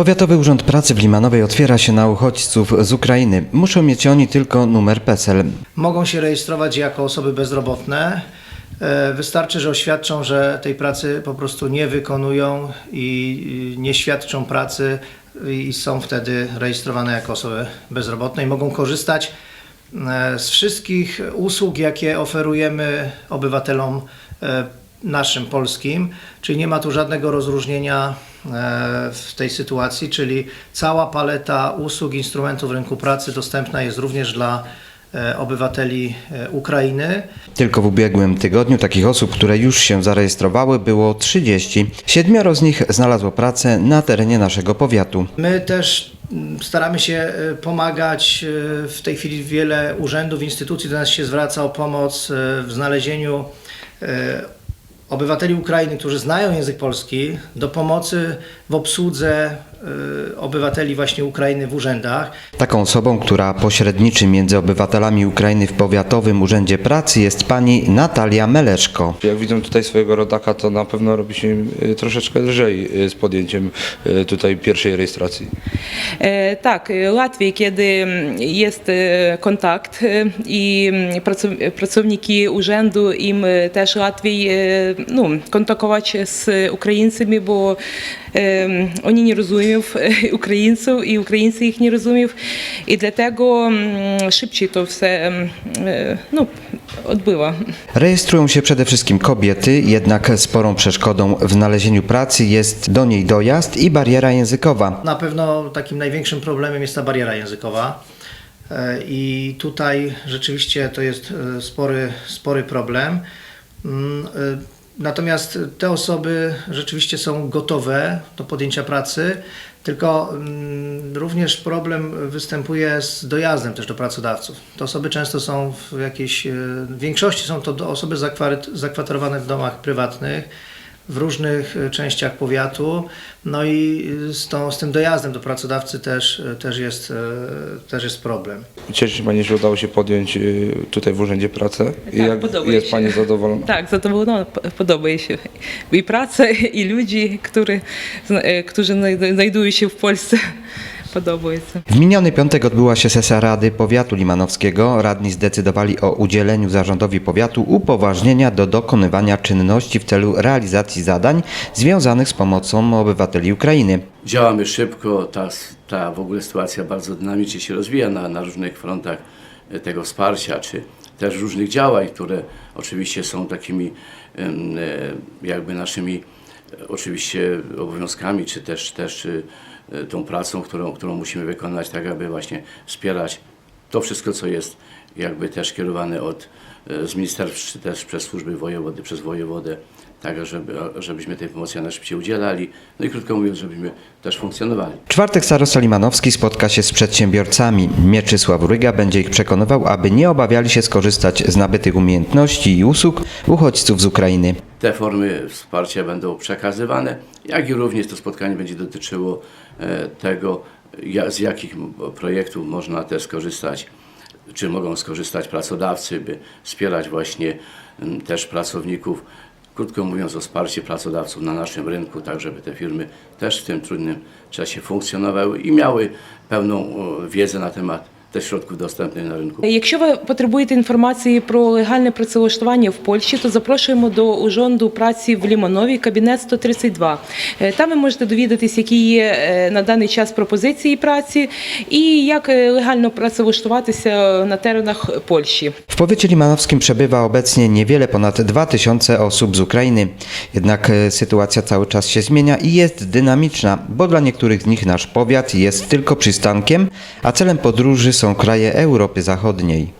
Powiatowy Urząd Pracy w Limanowej otwiera się na uchodźców z Ukrainy. Muszą mieć oni tylko numer PESEL. Mogą się rejestrować jako osoby bezrobotne. E, Wystarczy, że oświadczą, że tej pracy po prostu nie wykonują i nie świadczą pracy i są wtedy rejestrowane jako osoby bezrobotne i mogą korzystać e, z wszystkich usług, jakie oferujemy obywatelom e, naszym polskim, czyli nie ma tu żadnego rozróżnienia e, w tej sytuacji, czyli cała paleta usług, instrumentów rynku pracy dostępna jest również dla e, obywateli e, Ukrainy. Tylko w ubiegłym tygodniu takich osób, które już się zarejestrowały, było 30. Siedmioro z nich znalazło pracę na terenie naszego powiatu. My też mm, staramy się pomagać. W tej chwili wiele urzędów, instytucji do nas się zwraca o pomoc w znalezieniu obywateli Ukrainy, którzy znają język polski, do pomocy w obsłudze obywateli właśnie Ukrainy w urzędach. Taką osobą, która pośredniczy między obywatelami Ukrainy w Powiatowym Urzędzie Pracy jest pani Natalia Meleszko. Jak widzą tutaj swojego rodaka, to na pewno robi się y, troszeczkę lżej y, z podjęciem y, tutaj pierwszej rejestracji. E, Tak, Łatwiej, kiedy mm, jest kontakt i mm, pracow- pracowniki urzędu, im też łatwiej no, kontaktować z Ukraińcami, bo e, oni nie rozumieją e, Українців i Українці їх не розуміють. І для того м, швидше то все м, е, ну, відбива. Rejestrują się przede wszystkim kobiety, jednak sporą przeszkodą w znalezieniu pracy jest do niej dojazd i bariera językowa. Na pewno takim największym problemem jest ta bariera językowa. E, I tutaj rzeczywiście to jest e, spory, spory problem. Natomiast te osoby rzeczywiście są gotowe do podjęcia pracy, tylko mm, również problem występuje z dojazdem też do pracodawców. Te osoby często są w jakiejś, e, w większości są to osoby zakwaterowane w domach prywatnych, w różnych e, częściach powiatu. No i e, z, tą, z tym dojazdem do pracodawcy też, e, też, jest, też jest problem. Cieszy się Pani, że udało się podjąć tutaj w Urzędzie pracę. I Tak, jak podoba jest się. Pani zadowolona? Tak, zadowolona, podoba się i praca, i ludzie, którzy, zna- e, którzy znajdu- znajdują się w Polsce. W miniony piątek odbyła się sesja Rady Powiatu Limanowskiego. Radni zdecydowali o udzieleniu zarządowi powiatu upoważnienia do dokonywania czynności w celu realizacji zadań związanych z pomocą obywateli Ukrainy. Działamy szybko, ta, ta w ogóle sytuacja bardzo dynamicznie się rozwija na, na różnych frontach tego wsparcia, czy też różnych działań, które oczywiście są takimi e, jakby naszymi oczywiście obowiązkami, czy też, też e, tą pracą, którą, którą musimy wykonać, tak aby właśnie wspierać to wszystko, co jest jakby też kierowane od, e, z ministerstw, czy też przez służby wojewody, przez wojewodę, tak żeby, żebyśmy tej pomocy najszybciej udzielali, no i krótko mówiąc, żebyśmy też funkcjonowali. Czwartek starosta Limanowski spotka się z przedsiębiorcami. Mieczysław Ryga będzie ich przekonywał, aby nie obawiali się skorzystać z nabytych umiejętności i usług uchodźców z Ukrainy. Te formy wsparcia będą przekazywane, jak i również to spotkanie będzie dotyczyło e, tego, z jakich projektów można też skorzystać, czy mogą skorzystać pracodawcy, by wspierać właśnie też pracowników. Krótko mówiąc o wsparcie pracodawców na naszym rynku, tak żeby te firmy też w tym trudnym czasie funkcjonowały i miały pełną wiedzę na temat też środków dostępnych na rynku. Якщо ви потребуєте інформації про легальне працевлаштування в Польщі, то запрошуємо до Ужонду праці в Ліманові, кабінет 132. Е, Там ви можете довідатись, які є е, на даний час пропозиції праці і як е, легально працевлаштуватися на теренах Польщі. W powiecie limanowskim przebywa obecnie niewiele ponad 2000 osób z Ukrainy. Jednak e, sytuacja cały czas się zmienia i jest dynamiczna, bo dla niektórych z nich nasz powiat jest tylko przystankiem, a celem podróży są kraje Europy Zachodniej.